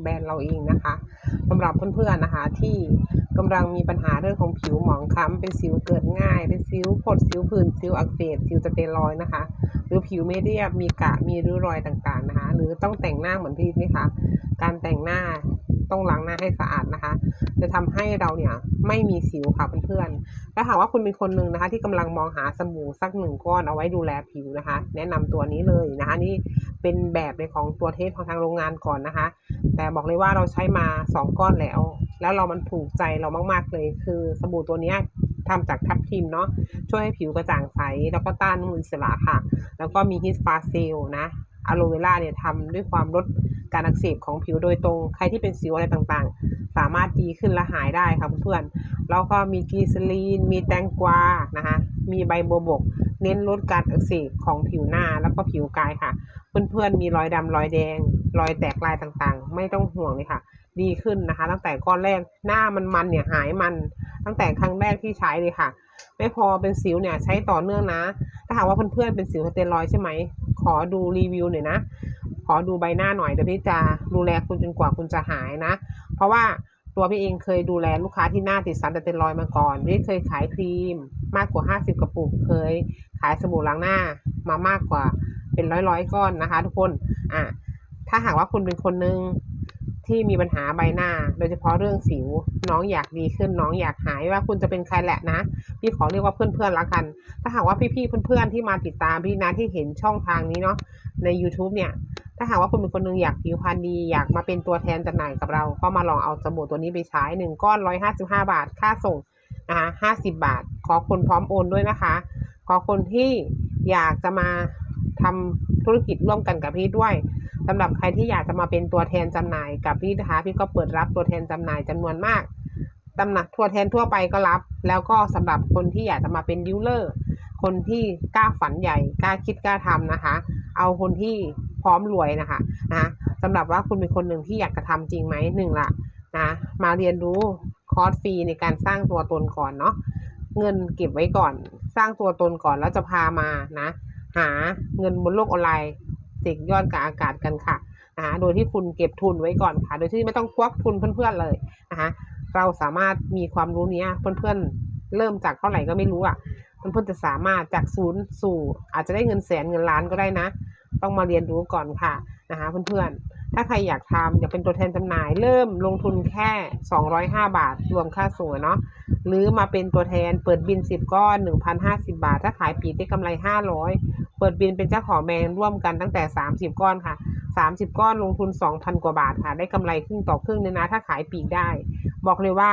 แบรนด์เราเองนะคะสำหรับเพื่อนๆนะคะที่กำลังมีปัญหาเรื่องของผิวหมองคล้ำเป็นสิวเกิดง่าย เป็นสิวผดสิวผื่นสิวอักเสบสิวสเป็นรอยนะคะ หรือผิวไม่เรียบมีกระมีริ้วรอยต่างๆนะคะ หรือต้องแต่งหน้าเหมือนพี่นี่คะ การแต่งหน้า ต้องล้างหน้าให้สะอาดนะคะ จะทำให้เราเนี่ยไม่มีสิวค่ะเพื่อนๆถ้าหากว่าคุณเป็นคนหนึ่งนะคะ ที่กำลังมองหาสบู่สักหนึ่งก้อนเอาไว้ดูแลผิวนะคะ แนะนำตัวนี้เลยนะคะนี่เป็นแบบในของตัวเทสของทางโรงงานก่อนนะคะ แต่บอกเลยว่าเราใช้มา 2 ก้อนแล้ว แล้วเรามันถูกใจเรามากๆเลย คือสบู่ตัวนี้ยทำจากทับทิมเนาะช่วยให้ผิวกระจ่างใส แล้วก็ต้านมูลอิสระค่ะ แล้วก็มีฮิสฟาเซลนะ อะโลเวล่าเนี่ยทำด้วยความลดการอักเสบของผิวโดยตรง ใครที่เป็นสิวอะไรต่างๆ สามารถดีขึ้นและหายได้ค่ะเพื่อนๆแล้วก็มีกีซลีน มีแตงกวานะคะ มีใบบัวบก เน้นลดการอักเสบของผิวหน้าแล้วก็ผิวกายค่ะ เพื่อนๆ มีรอยดำรอยแดง รอยแตกลายต่างๆ ไม่ต้องห่วงเลยค่ะ ดีขึ้นนะคะ ตั้งแต่ก้อนแรกหน้ามันมันเนี่ยหายมัน ตั้งแต่ครั้งแรกที่ใช้เลยค่ะ ไม่พอเป็นสิวเนี่ยใช้ต่อเนื่องนะ ถ้าหากว่าเพื่อนๆเป็นสิวสเตียรอยใช่ไหม ขอดูรีวิวหน่อยนะ ขอดูใบหน้าหน่อยเดี๋ยวพี่จะดูแลคุณจนกว่าคุณจะหายนะ เพราะว่าตัวพี่เองเคยดูแลลูกค้าที่หน้าติดสารสเตียรอยมาก่อนพี่เคยขายครีมมากกว่า 50 กระปุก เคยขายสบู่ล้างหน้ามามากกว่าเป็นร้อยๆก้อนนะคะ ทุกคน อะ ถ้าหากว่าคุณเป็นคนหนึ่ง ที่มีปัญหาใบหน้า โดยเฉพาะเรื่องสิว น้องอยากดีขึ้นน้องอยากหายว่าคุณจะเป็นใครแหละนะ พี่ขอเรียกว่าเพื่อนๆละกัน ถ้าหากว่าพี่ๆเพื่อนๆที่มาติดตามพี่นะที่เห็นช่องทางนี้เนาะใน YouTube เนี่ยถ้าหากว่าคุณเป็นคนหนึงอยากผิวพรรณดีอยากมาเป็นตัวแทนจำหน่ายกับเรา ก็มาลองเอาสบู่ตัวนี้ไปใช้หนึ่งก้อนร้อยห้าสิบห้าบาท ค่าส่งนะคะห้าสิบบาท ขอคนพร้อมโอนด้วยนะคะ ขอคนที่อยากจะมาทำธุรกิจร่วมกันกับพี่ด้วย สำหรับใครที่อยากจะมาเป็นตัวแทนจำหน่ายกับพี่นะคะ พี่ก็เปิดรับตัวแทนจำหน่ายจำนวนมากตำหนักตัวแทนทั่วไปก็รับ แล้วก็สำหรับคนที่อยากจะมาเป็นดิวเลอร์คนที่กล้าฝันใหญ่กล้าคิดกล้าทำนะคะ เอาคนที่พร้อมรวยนะคะนะสำหรับว่าคุณเป็นคนหนึ่งที่อยากจะทำจริงไหมหนึ่งละนะมาเรียนรู้คอร์สฟรีในการสร้างตัวตนก่อนเนาะเงินเก็บไว้ก่อน สร้างตัวตนก่อนแล้วจะพามานะ หาเงินบนโลกออนไลน์ เสกยอดกับอากาศกันค่ะนะคะโดยที่คุณเก็บทุนไว้ก่อนค่ะ โดยที่ไม่ต้องควักทุนเพื่อนๆเลยนะคะเราสามารถมีความรู้เนี้ยเพื่อนๆเริ่มจากเท่าไหร่ก็ไม่รู้อะเพื่อนๆจะสามารถจากศูนย์สู่ อาจจะได้เงินแสนเงินล้านก็ได้นะ ต้องมาเรียนรู้ก่อนค่ะนะคะเพื่อนๆ ถ้าใครอยากทำอยากเป็นตัวแทนจำหน่าย เริ่มลงทุนแค่ 205 บาท รวมค่าส่งอะเนาะหรือมาเป็นตัวแทนเปิดบิน 10 ก้อน 1,050 บาท ถ้าขายปีได้กำไร 500 เปิดบินเป็นเจ้าของแบรนด์ร่วมกันตั้งแต่ 30 ก้อนค่ะ 30 ก้อนลงทุน 2,000 กว่าบาทค่ะ ได้กำไรครึ่งต่อครึ่งเลยนะ ถ้าขายปีได้ บอกเลยว่า